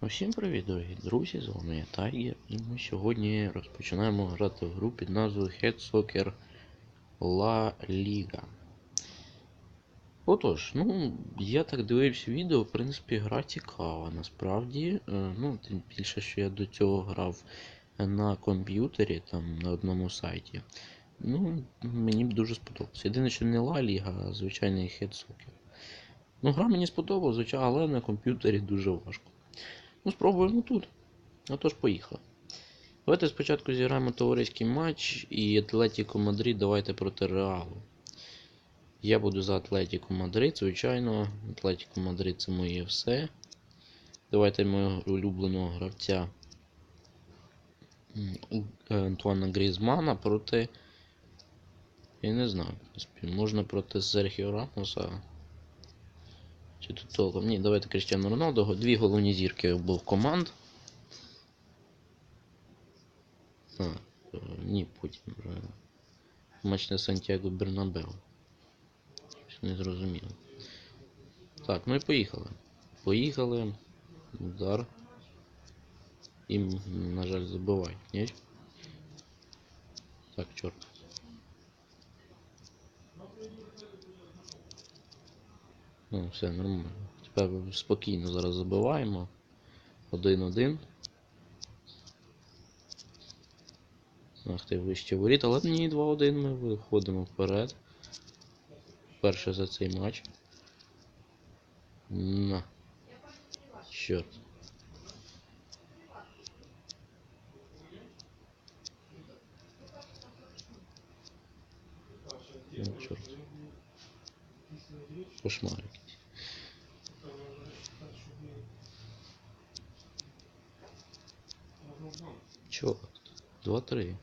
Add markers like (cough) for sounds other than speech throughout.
Усім привіт, дорогі друзі! З вами я Тайгер, і ми сьогодні розпочинаємо грати в гру під назвою Head Soccer La Liga. Отож, ну, я так дивився відео, в принципі, гра цікава насправді. Е, Ну, тим більше, що я до цього грав на комп'ютері, там на одному сайті. Ну, мені б дуже сподобалося. Єдине, що не La Liga, а звичайний Head Soccer. Ну, гра мені сподобалась, звичайно, але на комп'ютері дуже важко. Ну, спробуємо тут. Отож, поїхали. Давайте спочатку зіграємо товариський матч і Атлетіко Мадрид давайте проти Реалу. Я буду за Атлетіко Мадрид, звичайно. Атлетіко Мадрид це моє все. Давайте мого улюбленого гравця е, Антуана Грізмана проти. Я не знаю, можна проти Серхіо Рамоса. Чи тут толком? Ні, давайте Кріштіану Роналду. Дві головні зірки обох команд. А, е, ні, вже. Матч на Сантьяго Бернабеу. Щось не зрозуміло. Так, ну і поїхали. Поїхали. Удар. І, на жаль, забивають, ні? Так, чорт. Ну, все нормально. Тепер спокійно зараз забиваємо. Один-один. Ах ти вище воріт, але ні, 2-1 ми виходимо вперед. Перше за цей матч. На. Чорт. Ну, чорт. Кошмар Чорт. Два-три.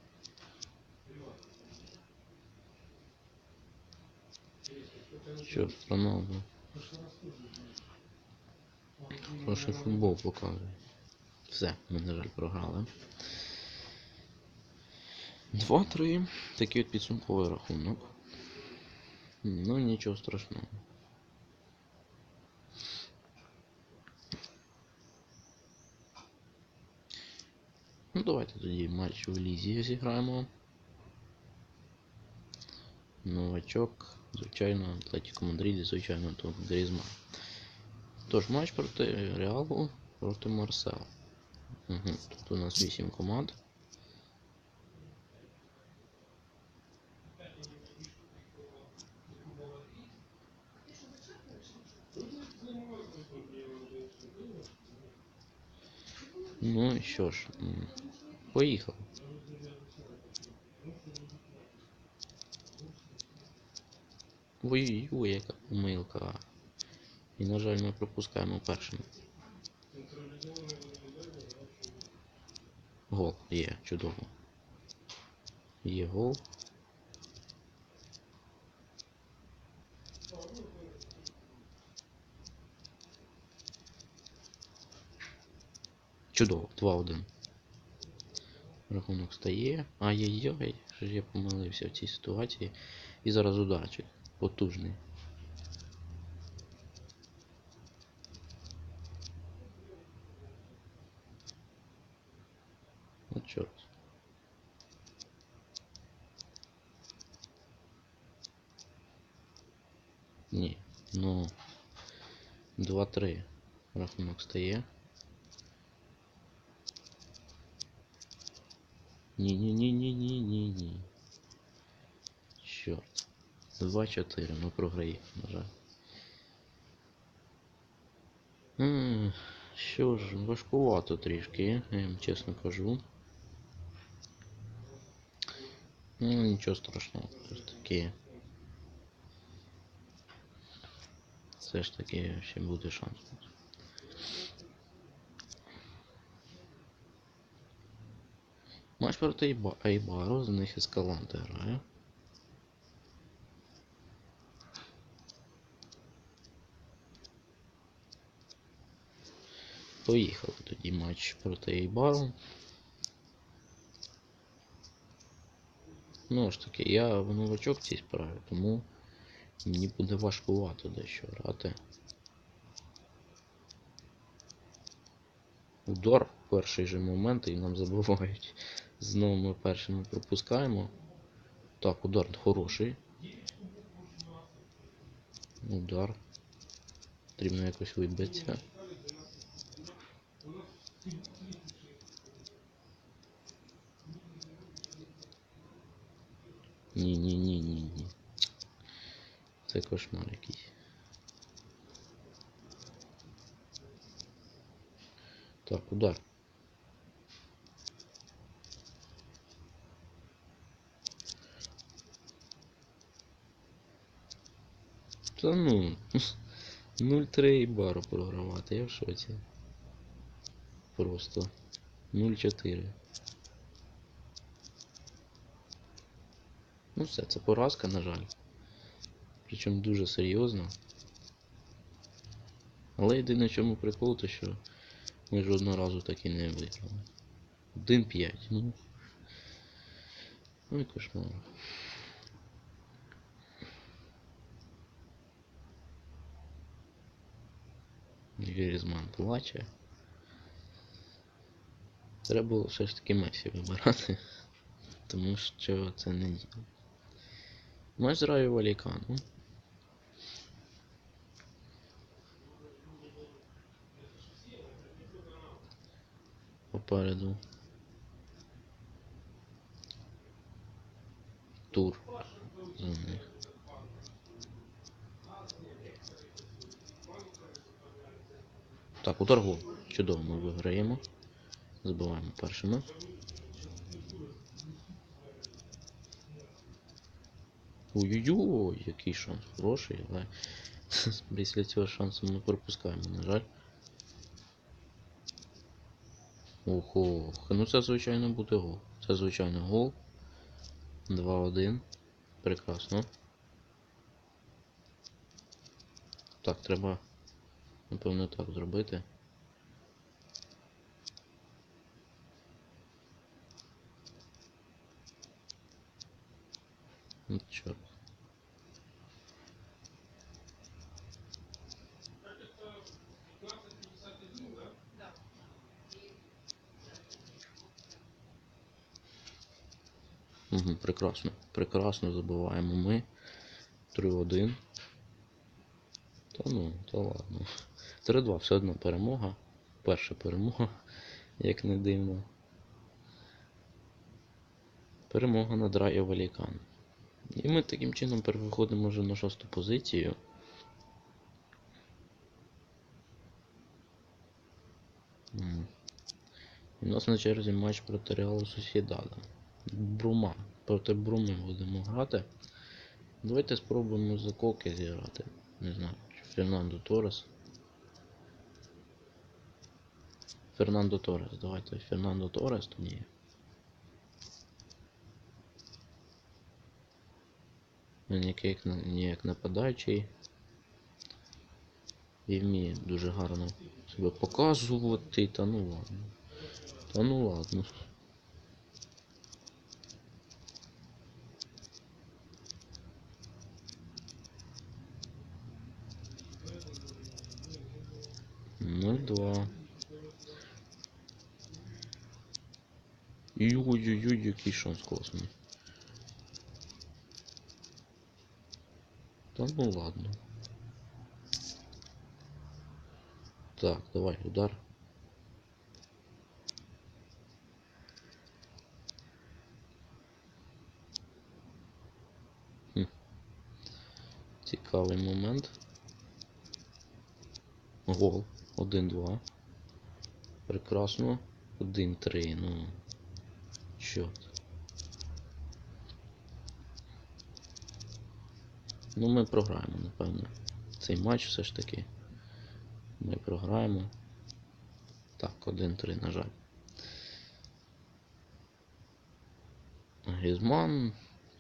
Чорт, Роналду. Хороший футбол показує. Все, ми, на жаль, програли. 2-3. Такий от підсумковий рахунок. Ну, нічого страшного. Ну, давайте тоді матч в Лізі зіграємо. Новачок, звичайно, Атлетіко Мадриді, звичайно, тут Грізма. Тож матч проти Реалу проти Марсел. Угу. Тут у нас 8 команд. Ну і що ж, поїхали. Ой-ой, яка помилка. І, на жаль, ми пропускаємо першим. Гол є, чудово. Є гол. Чудово, 2-1. Рахунок стає. Ай-яй-яй, що ж я помилився в цій ситуації. І зараз удачі. Потужний. От чорт. Ні, ну 2-3 рахунок стає. Ні-ні-ні-ні-ні-ні-ні. Чорт. 2-4, ми програємо, на жаль. М, Що ж, важкувато трішки, я вам чесно кажу. Ну, нічого страшного, все ж таки. Все ж таки ще буде шанс. Матч проти Айба- Айбару, з них Ескаланте грає. Поїхали тоді матч проти Айбару. Ну ж таки, я новачок в цій справі, тому мені буде важкувато дещо грати. Удар в перший же момент і нам забувають. Знову ми першими пропускаємо. Так, удар хороший. Удар. Потрібно якось вибитися. Ні, ні, ні, ні, ні. Це кошмар якийсь. Так, удар. Та ну. (laughs) 0-3 і бару програвати, я в шоці. Просто 0-4. Ну все, це поразка, на жаль. Причому дуже серйозно. Але єдине, чому прикол, то що ми жодного разу так і не виграли. 1-5, ну. Ой, кошмар. Грізман плаче. Треба було все ж таки Месі вибирати. (laughs) Тому що це не діло. Матч з Раю Валікану. Попереду. Тур. Так, удар гол. Чудово, ми виграємо. Забиваємо першими. Ой-ой-ой, який шанс хороший, але (laughs) після цього шансу ми пропускаємо, на жаль. Ох, ох, ну це звичайно буде гол. Це звичайно гол. 2-1. Прекрасно. Так, треба, напевно, так зробити. Ну, чорт. Угу, прекрасно. Прекрасно забиваємо ми. 3-1. Та ну, та ладно. 3-2 все одно перемога. Перша перемога, як не дивно. Перемога над Райо Валікан. І ми таким чином переходимо вже на шосту позицію. У нас на черзі матч проти Реалу Сосідада. Брума. Проти Бруми будемо грати. Давайте спробуємо за Коки зіграти. Не знаю, чи Фернандо Торес. Фернандо Торес. Давайте Фернандо Торес тоді. Він як, як, як нападаючий. І вміє дуже гарно себе показувати. Та ну ладно. Та ну ладно. Ноль два. Ой-ой-ой, який шанс класний. Та ну ладно. Так, давай, удар. Цікавий момент. Гол. 1-2. Прекрасно. 1-3, ну. Чорт. Ну, ми програємо, напевно. Цей матч все ж таки. Ми програємо. Так, 1-3, на жаль. Грізман,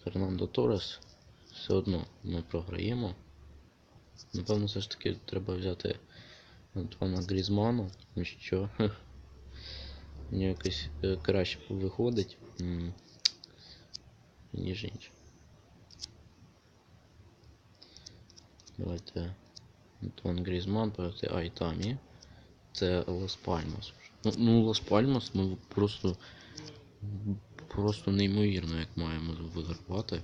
Фернандо Торес. Все одно ми програємо. Напевно, все ж таки треба взяти Антуана Грізмана, тому що (laughs) у нього якось е, краще виходить, ніж інші. Давайте Антуан Грізман проти Айтамі. Це Лас Пальмас. Ну, ну Лас Пальмас ми просто. Просто неймовірно, як маємо вигравати.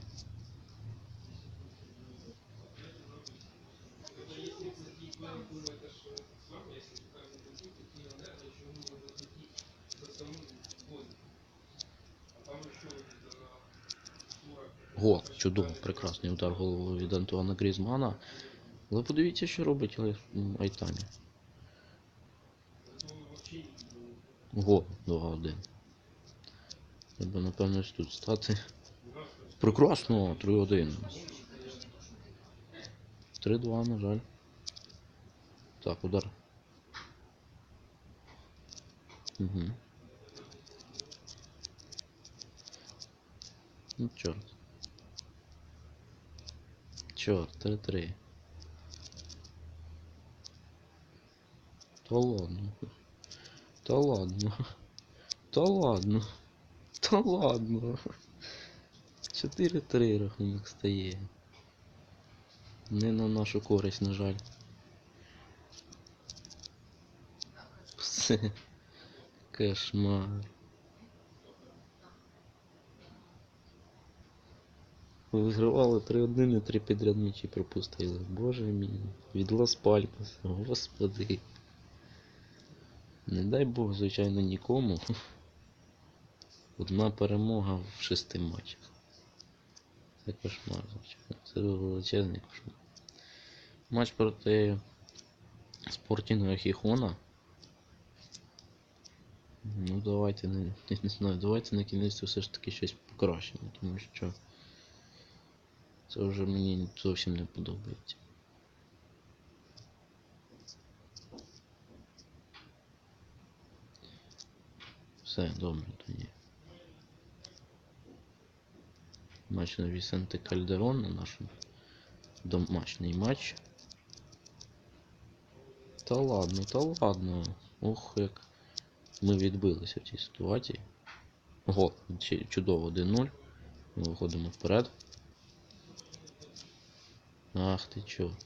Гол, чудово, прекрасний удар головою від Антуана Грізмана. Але подивіться, що робить Айтамі. Гол 2-1. Треба, напевно, тут стати. Прекрасно, 3-1. 3-2, на жаль. Так, удар. Угу. Ну, чорт. Чорт, 3-3. Та ладно. Та ладно. Та ладно. Та ладно. 4-3 рахунок стає. Не на нашу користь, на жаль. Все. Кошмар. Вигравали 3-1 і 3 підряд м'ячі пропустили. Боже мій. Від Лас Пальмас. Господи. Не дай Бог, звичайно, нікому. Одна перемога в шести матчах. Це кошмар, звичайно. Це величезний кошмар. Матч проти Спортінга Хіхона. Ну давайте не, (laughs) не знаю, давайте на кінець все ж таки щось покращимо, тому що це вже мені зовсім не подобається. Все, добре тоді. Матч на Вісенте Кальдерон на нашому домашній матч. Та ладно, та ладно. Ох, як ми відбилися в цій ситуації. Чи- чудово 1-0. Ми виходимо вперед. Ах ти чорт.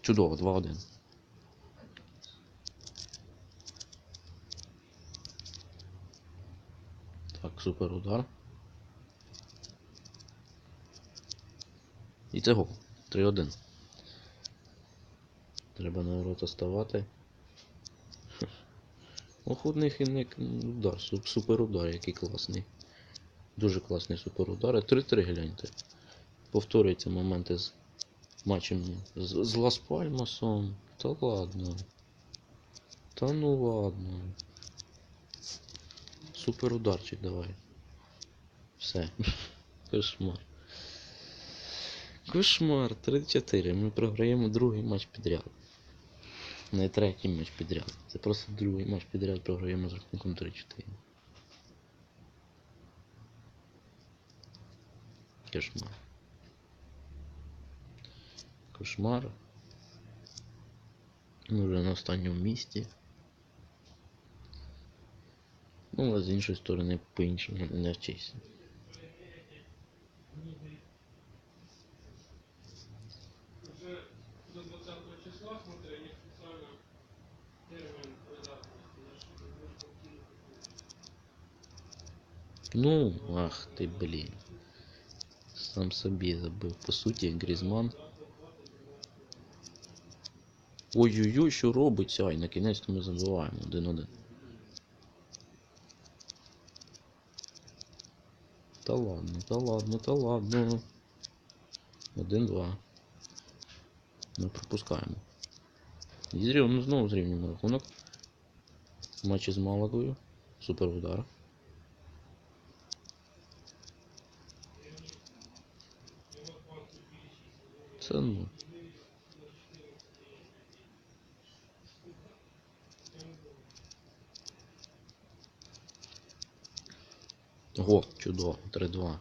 Чудово, 2-1. Так, супер удар. І це гол. 3-1. Треба на ворота ставати. Ох, у них і не удар, суп- супер удар, який класний. Дуже класний супер удар. 3-3 гляньте. Повторюються моменти з матчем з, з Лас Пальмасом. Та ладно. Та ну ладно. Супер ударчик давай. Все. (laughs) Кошмар. Кошмар. 3-4. Ми програємо другий матч підряд. Не третій матч підряд. Це просто другий матч підряд програємо з рахунком 3-4. Кошмар. Кошмар. Ми вже на останньому місці. Ну, але з іншої сторони по-іншому не вчися. Ну, ах ти, блін. Сам собі забив. По суті, Грізман. Ой-ой-ой, що робиться? Ай, на кінець ми забиваємо. Один-один. Та ладно, та ладно, та ладно. Один-два. Ми пропускаємо. І зрів, ну знову зрівнюємо рахунок. В матчі з Малагою. Супер удар. Це ну. О, чудово, 3-2.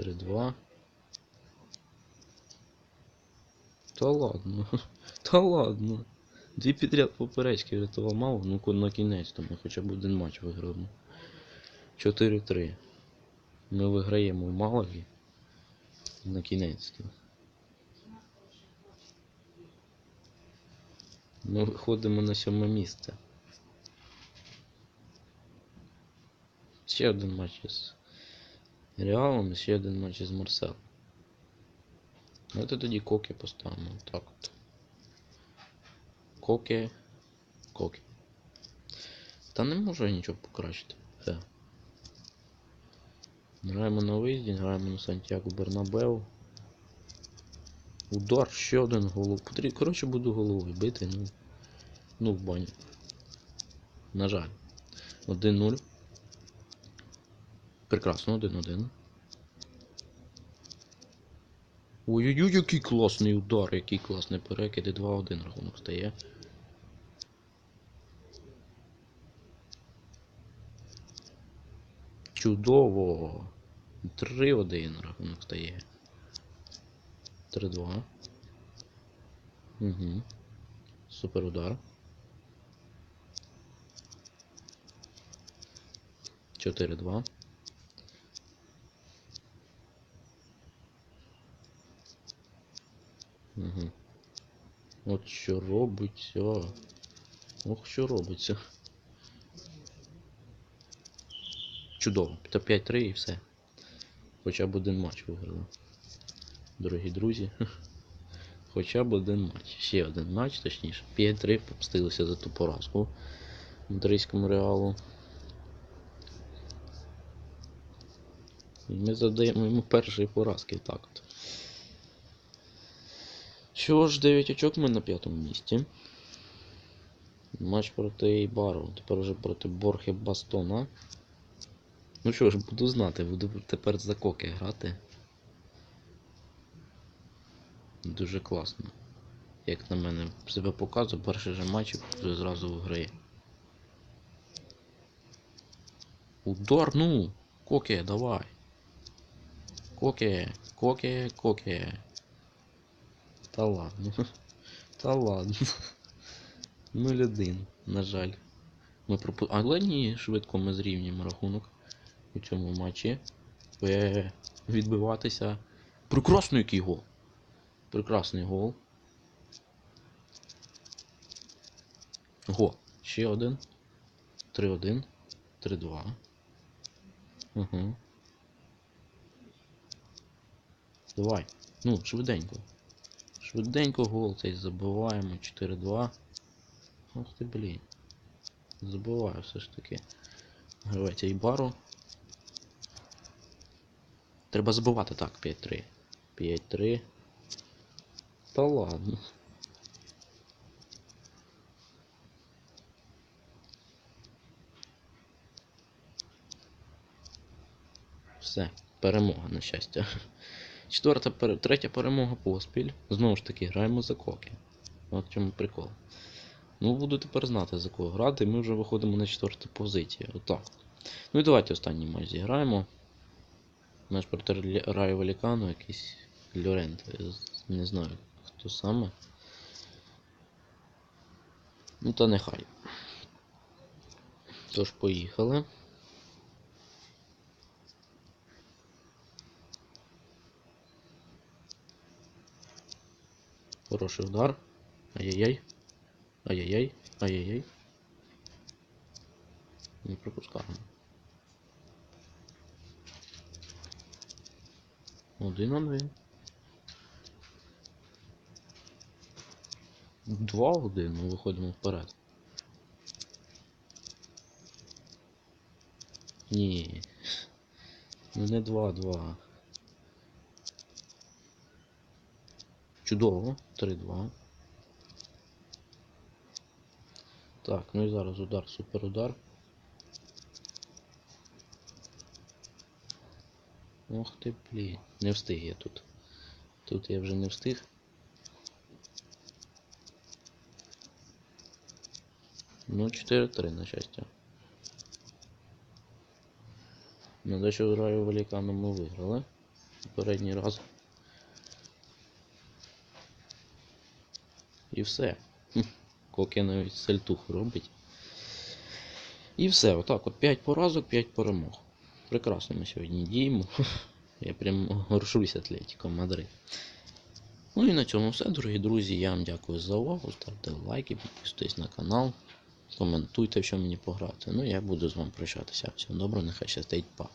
3-2. Та ладно. (laughs) Та ладно. Дві підряд поперечки врятував мало, ну на кінець то ми хоча б один матч виграємо. 4-3. Ми виграємо в Малагі. На кінець. Ми виходимо на сьоме місце. Ще один матч із Реалом, ще один матч із Марселом. Давайте тоді коки поставимо. Так от. Коки. Коки. Та не можу я нічого покращити. Граємо на виїзді, граємо на Сантьяго Бернабеу. Удар, ще один голов. Коротше, буду головою бити, ну. Ну, в баню. На жаль. 1-0. Прекрасно, 1-1. Ой-ой-ой, який класний удар, який класний перекид. І 2-1 рахунок стає. Чудово! 3-1 рахунок стає. 3-2. Угу. Супер удар. 4-2. Угу. От що робиться. Ох, що робиться. Чудово. Та 5-3 і все. Хоча б один матч виграли. Дорогі друзі. (laughs) Хоча б один матч. Ще один матч, точніше. 5-3 помстилися за ту поразку мадридському реалу. І ми задаємо йому першої поразки так от. Що ж, 9 очок ми на п'ятому місці. Матч проти Ейбару. Тепер вже проти Борхе Бастона. Ну що ж, буду знати, буду тепер за коки грати. Дуже класно. Як на мене себе показує, перший же матч вже зразу в гри. Удар, ну! Коке, давай! Коке, коке, коке. Та ладно. (laughs) Та ладно. (laughs) 0-1, на жаль. Ми пропу... Але ні, швидко ми зрівнюємо рахунок у цьому матчі. Відбиватися. Прекрасний який гол. Прекрасний гол. Го. Ще один. 3-1. 3-2. Угу. Давай. Ну, швиденько. Швиденько гол цей забиваємо. 4-2. Ох ти, блін. Забиваю все ж таки. Гравець Ейбару. Треба забивати так, 5-3. 5-3. Та ладно. Все, перемога, на щастя. Четверта, третя перемога поспіль. Знову ж таки, граємо за коки. От чому прикол. Ну, буду тепер знати за кого грати. Ми вже виходимо на четверту позицію. Отак. Ну і давайте останній матч зіграємо. Наш Лі- Раю Валікану якийсь Льорент. Не знаю хто саме. Ну та нехай. Тож, поїхали. Хороший удар. Ай-яй-яй. Ай-яй-яй. Ай-яй-яй. Не пропускаємо. Один один. Два один, ми виходимо вперед. Ні. Ну не два-два. Чудово. 3-2. Так, ну і зараз удар, суперудар. Ох ти, блін. Не встиг я тут. Тут я вже не встиг. Ну, 4-3, на щастя. На дачу граю Валікану ми виграли. Попередній раз. І все. Коки навіть сальтуху робить. І все, отак, от 5 поразок, 5 перемог. Прекрасно ми сьогодні діємо. (laughs) Я прям горшусь Атлетіко Мадрид. Ну і на цьому все, дорогі друзі. Я вам дякую за увагу. Ставте лайки, підписуйтесь на канал, коментуйте, що мені пограти. Ну я буду з вами прощатися. Всього доброго, нехай щастить, па.